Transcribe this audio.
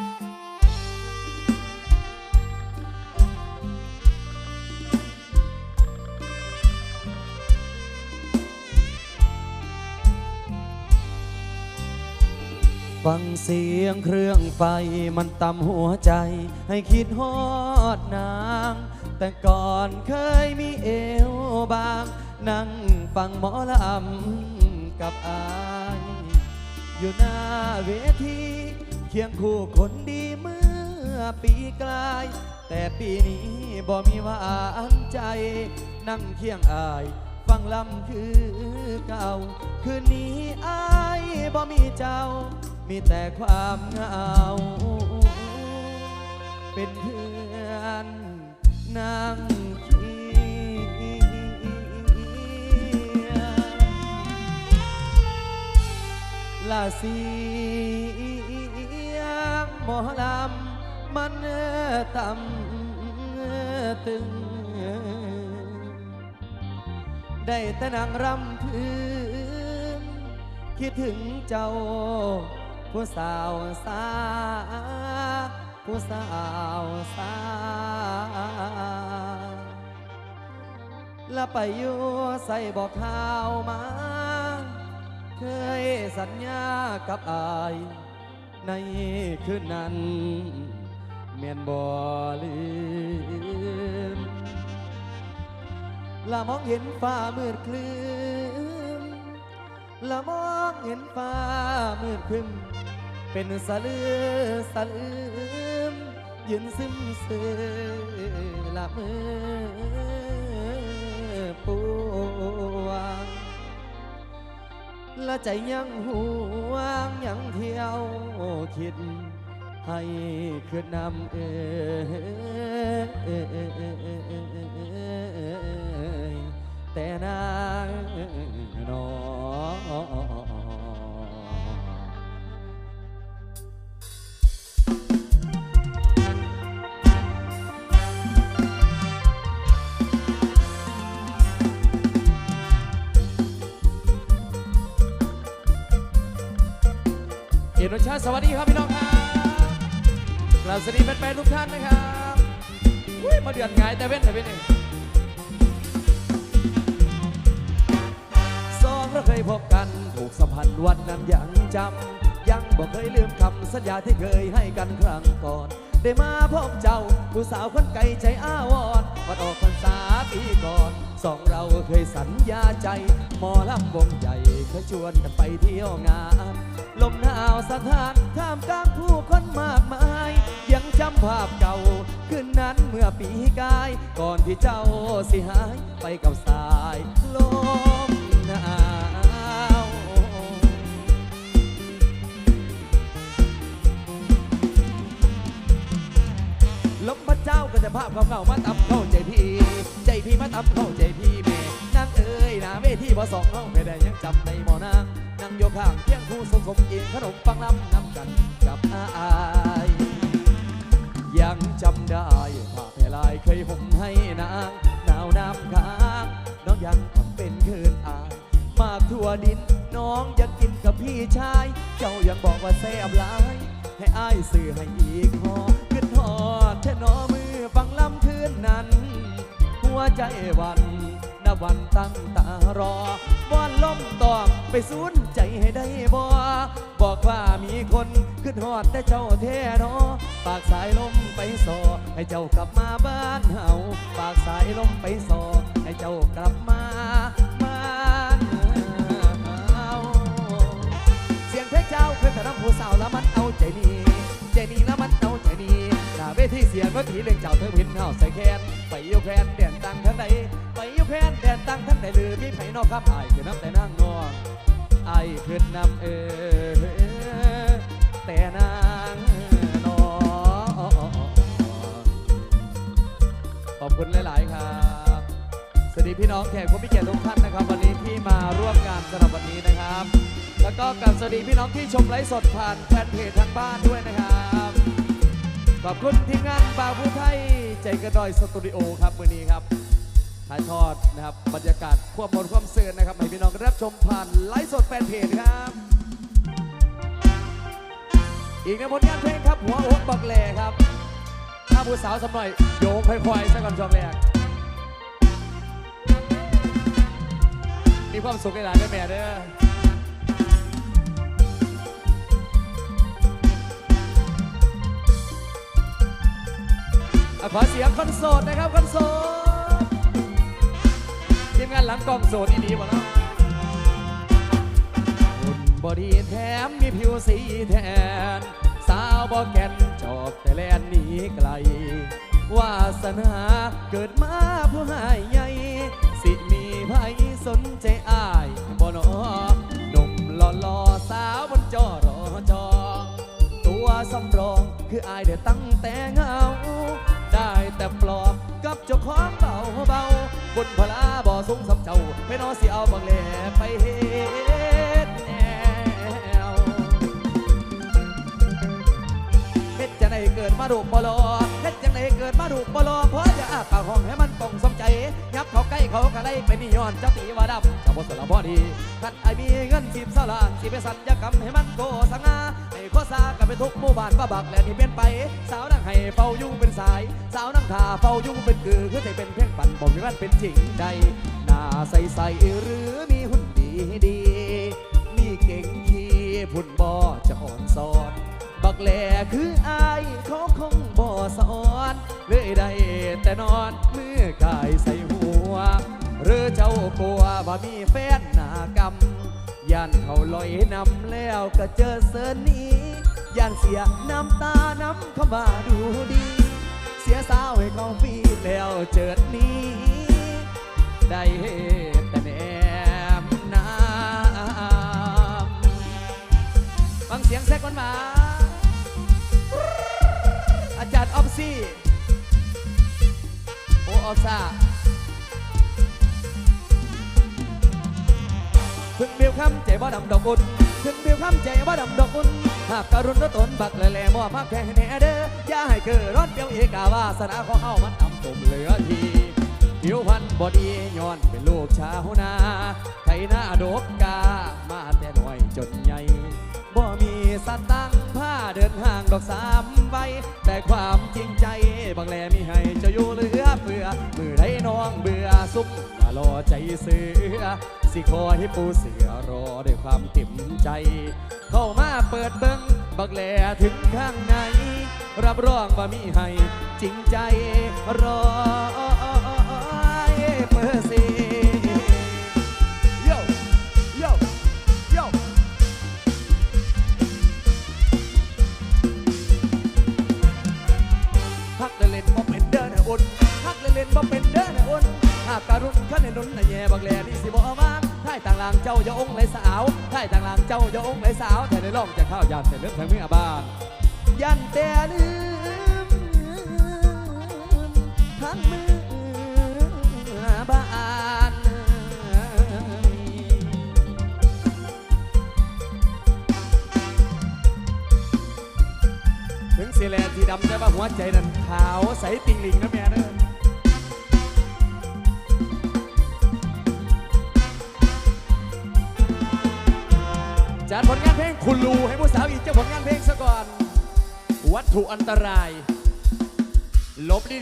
ฟังเสียงเครื่องไฟมันตำหัวใจ ให้คิดฮอดนาง แต่ก่อนเคยมีเอวบาง นั่งฟังหมอลำกับอาย อยู่หน้าเวที เคียงคู่คนดีเมื่อปีกลาย แต่ปีนี้บ่มีหวานใจ นั่งเคียงอาย ฟังลำคือเก่า คืนนี้อายบ่มีเจ้า มีแต่ความเหงา เป็นเพื่อนนั่งเคียงลาเสี หมอลำมันต่ำตึง ได้แต่นางรำพื้น คิดถึงเจ้า ผู้สาวสา ผู้สาวสาแล้วไปอยู่ใส่บอกข่าวมา เคยสัญญากับอาย ในคืนนั้นเมียนบ่ลืมละมองเห็นฟ้ามืดคลืมละมองเห็นฟ้ามืดครึมเป็นสะลือสะลืมยืนซึมซึละมือ และใจยังห่วงยังเที่ยวคิด ให้คืนนำเอยแต่นางนอน รสชาติสวัสดีครับพี่น้องครับกราบสวัสดีแฟนๆทุกท่านนะครับอุ้ยมาเดือดงายแต่เว้นแต่เว้นเองสองเราเคยพบกันถูกสัมพันธ์วันนั้นยังจำยังบอกเคยลืมคำสัญญาที่เคยให้กันครั้งก่อน ได้มาพบเจ้าผู้สาวคนไกลใจอ้าวอนวันออกพรรษา ปีก่อนสองเราเคยสัญญาใจหมอลำวงใหญ่เคยชวนกันไปเที่ยวงาน ลมหนาวสถานท่ามกลางผู้คนมากมาย ยังจำภาพเก่าคืนนั้นเมื่อปีกาย ก่อนที่เจ้าสิหายไปกับสายลมหนาว ลมพระเจ้าก็จะภาพเขาเก่ามาตำเข้าใจพี่ ใจพี่มาตำเข้าใจพี่แม่นางเอ้ยนาเวทีบ่สองเข้าไม่ได้ยังจำในหมอนางนั่งโยกข้างเที่ยงคู่สมสมกินขนมปังลำนำกันกับอาอายยังจำได้ภาพแผ่ลายเคยผมให้นางหนาวน้ำค้างน้องยังทำเป็นคืนอายมากทั่วดินน้องอยากกินกับพี่ชาย เจ้ายังบอกว่าแซ่บหลาย ให้อายซื้อให้อีกหอขึ้นทอ นอมือฟังลำคืนนั้น หัวใจวันนวันตั้งตารอวอนล้มตอกไปสูนใจให้ได้บ่บอกว่ามีคนขึ้นหอดแต่เจ้าแท้นอปากสายลมไปสอให้เจ้ากลับมาบ้านเฮาปากสายลมไปสอให้เจ้ากลับมาบ้านเฮาเสียงเพลงเจ้าเคยแต่รำผู้สาวแล้วมัน ทีเสียงก็ทีเล่งเจ้าเธอพินเฮาใส่แคนไปอยูแคนแดนตังทั้งใดไปอยูแคนแดนตังทั้งใดหรือมีไผนอกข้ามอายคือน้ำแต่นางนวลอายขึ้นนำเออแต่นางนอขอบคุณหลาย ๆ ครับ สวัสดีพี่น้องแขกผู้มีเกียรติทุกท่านนะครับ วันนี้ที่มาร่วมงานสำหรับวันนี้นะครับ แล้วก็กับสวัสดีพี่น้องที่ชมไลฟ์สดผ่านแฟนเพจทางบ้านด้วยนะครับ อบคุณทีมงานบ่าวผู้ไทย ใจกระดอยสตูดิโอครับวันนี้ครับถ่ายทอดนะครับบรรยากาศควบหมดความเสื่อนะครับ ให้พี่น้องรับชมผ่านไลฟ์สดแฟนเพจครับ อีกในผลงานเพลงครับ หัวอกบักแหล่ครับ ถ้าผู้สาวสำหน่อย โยกค่อยๆซะก่อนช่วงแรกมีความสุขในหลายแม่เด้อ ขอเสียงคนโสดนะครับคนโสดทีมงานหลังกล้องโสดดีๆหมดแล้วหุ่นบอดีแถมมีผิวสีแทน สาวบอแกนชอบแต่แลนหนีไกล วาสนาเกิดมาผู้หายใหญ่ สิมีไผสนใจอายบ่หนอหนุ่มหล่อๆสาวบนจอรอจองตัวสำรองคืออายเดือตั้งแต่เงา ของเบาเบาบนพลาบ่อสูงสำเจ้าไปนอสิเอาบังแหล่ไปเฮ็ดแนวเฮ็ดจังไดเกิดมาดูปลอ จังไดเกิดมาดูปลอเพราะจะอาปากห้องให้มันต้องสมใจยับเขาใกล้เขาก็ได้ไปนี่ย้อนเจ้าตีว่าดำจะบ่สละพอดีคันไอมีเงินสิบสลานสิไปสัญญกรรมให้มันโกสง่าให้ข้อสากันไปทุกหมู่บ้านว่าบักแลที่เป็นไป สาวนั่งให้เฝ้ายู่เป็นสาย สาวนั่งท่าเฝ้ายู่เป็นคือคือให้เป็นเพียงฝันบอกให้มันเป็นจริงใดหน้าใสๆหรือมีหุ่นดีดี มีเก่งขี่พุ่นบ่จะอ่อนสอน บักแหล่คืออายเขาคงบ่สอนเลยได้แต่นอนมือกายใส่หัว หรือเจ้ากลัวบ่มีแฟนหนากรรมย่านเขาลอยนำแล้วก็เจอเสินนี้ย่านเสียน้ำตาน้ำเข้ามาดูดี เสียสาวให้เขาฟีแล้วเจิดนี้ ได้แต่แนมน้ำฟังเสียงแซกก่อนมา อซ่าถึงเดียวคำใจบ่ดำดอกอุ่นถึงเดียวคำใจบ่ดำดอกอุ่นหากการุณรตนบักแหล่ๆมอบมาแค่แน่เด้ออย่าให้เกิดร้อนเปียวเอกาวาสนาของเฮามันต่ำตุ่มเหลือทีผิวพรรณบอดีย้อนเป็นลูกชาวนาไทหน้าดกกามาแต่น้อยจนใหญ่บ่มีสตังผ้าเดินห่างดอกสามใบแต่ความจริงใจบางแลมีให้เจะอยู่ รอใจเสือ สิคอยให้ปูเสือรอด้วยความเต็มใจ เข้ามาเปิดเบิ้งบักแลถึงข้างใน รับรองว่ามีให้จริงใจรอ นในนุนน่ะแย่บักแลนี่สิบ่เอามาท่ายต่างลางเจ้าอย่าองค์ไหลสาวท่ายต่างลางเจ้าอย่าองค์ไหลสาวแต่ในร่องจะเข้ายันแต่เรื่องทางเมียบ้านยันแต่ลืมทั้งมือบ้านถึงสีแลนสีดำแต่ว่าหัวใจนั้นขาวใสติงลิงนะแม่เด้อ จัดผลงานเพลงคุณลูให้ผู้สาวอีกเจ้าผลงานเพลงซะก่อน วัตถุอันตราย ลบดี